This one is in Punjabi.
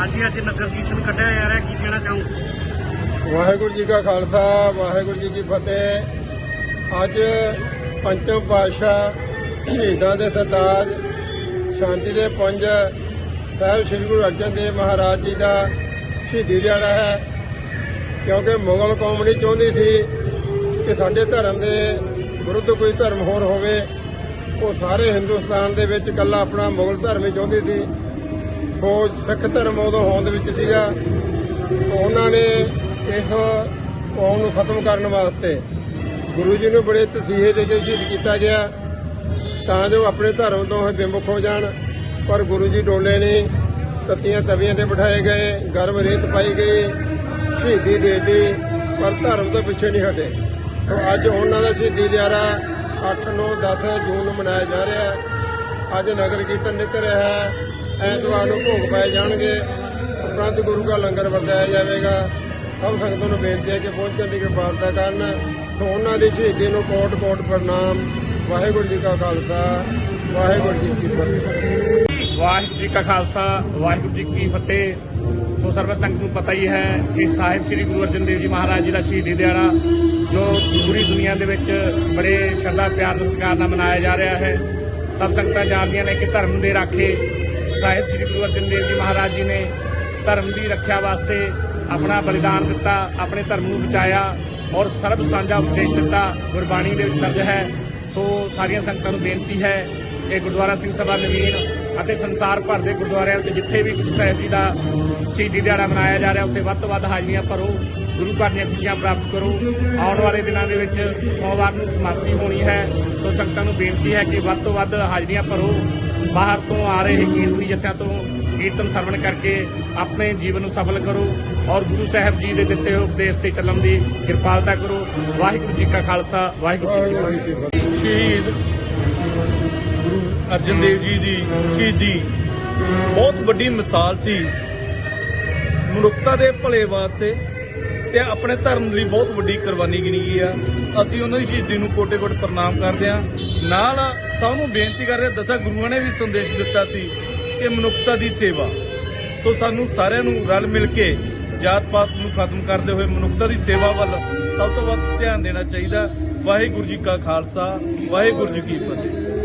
ਹਾਂਜੀ ਅੱਜ ਨਗਰ ਕੀਰਤਨ ਕੱਢਿਆ ਜਾ ਰਿਹਾ, ਕੀ ਕਹਿਣਾ ਚਾਹੋ ਵਾਹਿਗੁਰੂ ਜੀ ਕਾ ਖਾਲਸਾ, ਵਾਹਿਗੁਰੂ ਜੀ ਕੀ ਫਤਿਹ। ਅੱਜ ਪੰਚਮ ਪਾਤਸ਼ਾਹ ਸ਼ਹੀਦਾਂ ਦੇ ਸਰਤਾਜ ਸ਼ਾਂਤੀ ਦੇ ਪੰਜ ਸਾਹਿਬ ਸ੍ਰੀ ਗੁਰੂ ਅਰਜਨ ਦੇਵ ਮਹਾਰਾਜ ਜੀ ਦਾ ਸ਼ਹੀਦੀ ਦਿਹਾੜਾ ਹੈ। ਕਿਉਂਕਿ ਮੁਗਲ ਕੌਮ ਨਹੀਂ ਚਾਹੁੰਦੀ ਸੀ ਕਿ ਸਾਡੇ ਧਰਮ ਦੇ ਵਿਰੁੱਧ ਕੋਈ ਧਰਮ ਹੋਰ ਹੋਵੇ, ਉਹ ਸਾਰੇ ਹਿੰਦੁਸਤਾਨ ਦੇ ਵਿੱਚ ਇਕੱਲਾ ਆਪਣਾ ਮੁਗਲ ਧਰਮ ਹੀ ਚਾਹੁੰਦੀ ਸੀ। ਫੌਜ, ਸਿੱਖ ਧਰਮ ਉਦੋਂ ਹੋਂਦ ਵਿੱਚ ਸੀਗਾ। ਉਹਨਾਂ ਨੇ ਇਸ ਕੌਮ ਨੂੰ ਖਤਮ ਕਰਨ ਵਾਸਤੇ ਗੁਰੂ ਜੀ ਨੂੰ ਬੜੇ ਤਸੀਹੇ ਦੇ ਕੇ ਸ਼ਹੀਦ ਕੀਤਾ ਗਿਆ। ਤਾਂ ਜੋ ਆਪਣੇ ਧਰਮ ਤੋਂ ਇਹ ਬਿਮੁਖ ਹੋ ਜਾਣ। ਪਰ ਗੁਰੂ ਜੀ ਡੋਲੇ ਨਹੀਂ। ਤਤੀਆਂ ਤਵੀਆਂ ਤੇ ਬਿਠਾਏ ਗਏ, ਗਰਮ ਰੇਤ ਪਾਈ ਗਈ, ਸ਼ਹੀਦੀ ਦੇਤੀ। ਪਰ ਧਰਮ ਤੋਂ ਪਿੱਛੇ ਨਹੀਂ ਹਟੇ। ਸੋ ਅੱਜ ਉਹਨਾਂ ਦਾ ਸ਼ਹੀਦੀ ਦਿਹਾੜਾ 8 9 10 ਜੂਨ ਨੂੰ ਮਨਾਇਆ ਜਾ ਰਿਹਾ ਹੈ। ਅੱਜ ਨਗਰ ਕੀਰਤਨ ਨਿਕਲ ਰਿਹਾ ਹੈ। ਐਤਵਾਰ ਨੂੰ ਭੋਗ ਪਾਏ ਜਾਣਗੇ। ਉਪਰੰਤ ਗੁਰੂ ਦਾ ਲੰਗਰ ਵਰਤਾਇਆ ਜਾਵੇਗਾ। ਸਭ ਸੰਗਤਾਂ ਨੂੰ ਬੇਨਤੀ ਹੈ ਕਿ ਪਹੁੰਚਣ ਦੀ ਕਿਰਪਾਲਤਾ ਕਰਨ। ਸੋ ਉਹਨਾਂ ਦੀ ਸ਼ਹੀਦੀ ਨੂੰ ਕੋਟ ਕੋਟ ਪ੍ਰਣਾਮ। ਵਾਹਿਗੁਰੂ ਜੀ ਕਾ ਖਾਲਸਾ, ਵਾਹਿਗੁਰੂ ਜੀ ਕੀ ਫਤਿਹ। ਵਾਹਿਗੁਰੂ ਜੀ ਕਾ ਖਾਲਸਾ, ਵਾਹਿਗੁਰੂ ਜੀ ਕੀ ਫਤਿਹ। ਸੋ ਸਰਬ ਸੰਗਤ ਨੂੰ ਪਤਾ ਹੀ ਹੈ ਕਿ ਸਾਹਿਬ ਸ੍ਰੀ ਗੁਰੂ ਅਰਜਨ ਦੇਵ ਜੀ ਮਹਾਰਾਜ ਜੀ ਦਾ ਸ਼ਹੀਦੀ ਦਿਹਾੜਾ, ਜੋ ਪੂਰੀ ਦੁਨੀਆ ਦੇ ਵਿੱਚ ਬੜੇ ਸ਼ਰਧਾ, ਪਿਆਰ ਤੇ ਨਾਲ ਮਨਾਇਆ ਜਾ ਰਿਹਾ ਹੈ। ਸਭ ਸੰਗਤਾਂ ਜਾਣਦੀਆਂ ਨੇ ਕਿ ਧਰਮ ਦੇ ਰਾਖੇ ਸਾਹਿਬ ਸ੍ਰੀ ਗੁਰੂ ਅਰਜਨ ਦੇਵ ਜੀ ਮਹਾਰਾਜ ਜੀ ਨੇ ਧਰਮ ਦੀ ਰੱਖਿਆ ਵਾਸਤੇ ਆਪਣਾ ਬਲੀਦਾਨ ਦਿੱਤਾ, ਆਪਣੇ ਧਰਮ ਨੂੰ ਬਚਾਇਆ ਔਰ ਸਰਬ ਸਾਂਝਾ ਉਪਦੇਸ਼ ਦਿੱਤਾ, ਗੁਰਬਾਣੀ ਦੇ ਵਿੱਚ ਦਰਜ ਹੈ। ਸੋ ਸਾਰੀਆਂ ਸੰਗਤਾਂ ਨੂੰ ਬੇਨਤੀ ਹੈ ਕਿ ਗੁਰਦੁਆਰਾ ਸਿੰਘ ਸਭਾ ਨਵੀਨ ਅਤੇ ਸੰਸਾਰ ਭਰ ਦੇ ਗੁਰਦੁਆਰਿਆਂ ਵਿੱਚ ਜਿੱਥੇ ਵੀ ਗੁਰੂ ਸਾਹਿਬ ਜੀ ਦਾ ਸ਼ਹੀਦੀ ਦਿਹਾੜਾ ਮਨਾਇਆ ਜਾ ਰਿਹਾ, ਉੱਥੇ ਵੱਧ ਤੋਂ ਵੱਧ ਹਾਜ਼ਰੀਆਂ ਭਰੋ, ਗੁਰੂ ਘਰ ਦੀਆਂ ਖੁਸ਼ੀਆਂ ਪ੍ਰਾਪਤ ਕਰੋ। ਆਉਣ ਵਾਲੇ ਦਿਨਾਂ ਦੇ ਵਿੱਚ ਸੋਮਵਾਰ ਨੂੰ ਸਮਾਪਤੀ ਹੋਣੀ ਹੈ। ਸੋ ਸੰਗਤਾਂ ਨੂੰ ਬੇਨਤੀ ਹੈ ਕਿ ਵੱਧ ਤੋਂ ਵੱਧ ਹਾਜ਼ਰੀਆਂ ਭਰੋ। ਬਾਹਰ ਤੋਂ ਆ ਰਹੇ ਕੀਰਤਨੀ ਜਥਿਆਂ ਤੋਂ ਕੀਰਤਨ ਸਰਵਣ ਕਰਕੇ ਆਪਣੇ ਜੀਵਨ ਨੂੰ ਸਫਲ ਕਰੋ ਔਰ ਗੁਰੂ ਸਾਹਿਬ ਜੀ ਦੇ ਦਿੱਤੇ ਹੋਏ ਉਪਦੇਸ਼ ਤੇ ਚੱਲਣ ਦੀ ਕਿਰਪਾਲਤਾ ਕਰੋ। ਵਾਹਿਗੁਰੂ ਜੀ ਕਾ ਖਾਲਸਾ, ਵਾਹਿਗੁਰੂ ਜੀ ਕੀ ਫਤਿਹ। ਸ਼ਹੀਦ ਅਰਜਨ ਦੇਵ ਜੀ ਦੀ ਸ਼ਹੀਦੀ ਬਹੁਤ ਵੱਡੀ ਮਿਸਾਲ ਸੀ ਮਨੁੱਖਤਾ ਦੇ ਭਲੇ ਵਾਸਤੇ ਤੇ ਆਪਣੇ ਧਰਮ ਲਈ ਬਹੁਤ ਵੱਡੀ ਕੁਰਬਾਨੀ ਗਿਣੀ ਗਈ ਆ। ਅਸੀਂ ਉਹਨਾਂ ਦੀ ਸ਼ਹੀਦੀ ਨੂੰ ਕੋਟੇ-ਕੋਟ ਪ੍ਰਣਾਮ ਕਰਦੇ ਆ ਨਾਲ ਸਭ ਨੂੰ ਬੇਨਤੀ ਕਰਦੇ ਹਾਂ, ਦਸਾਂ ਗੁਰੂਆਂ ਨੇ ਵੀ ਸੰਦੇਸ਼ ਦਿੱਤਾ ਸੀ ਕਿ ਮਨੁੱਖਤਾ ਦੀ ਸੇਵਾ। ਸੋ ਸਾਨੂੰ ਸਾਰਿਆਂ ਨੂੰ ਰਲ ਮਿਲ ਕੇ ਜਾਤ ਪਾਤ ਨੂੰ ਖਤਮ ਕਰਦੇ ਹੋਏ ਮਨੁੱਖਤਾ ਦੀ ਸੇਵਾ ਵੱਲ ਸਭ ਤੋਂ ਵੱਧ ਧਿਆਨ ਦੇਣਾ ਚਾਹੀਦਾ। ਵਾਹਿਗੁਰੂ ਜੀ ਕਾ ਖਾਲਸਾ ਵਾਹਿਗੁਰੂ ਜੀ ਕੀ ਫਤਿਹ।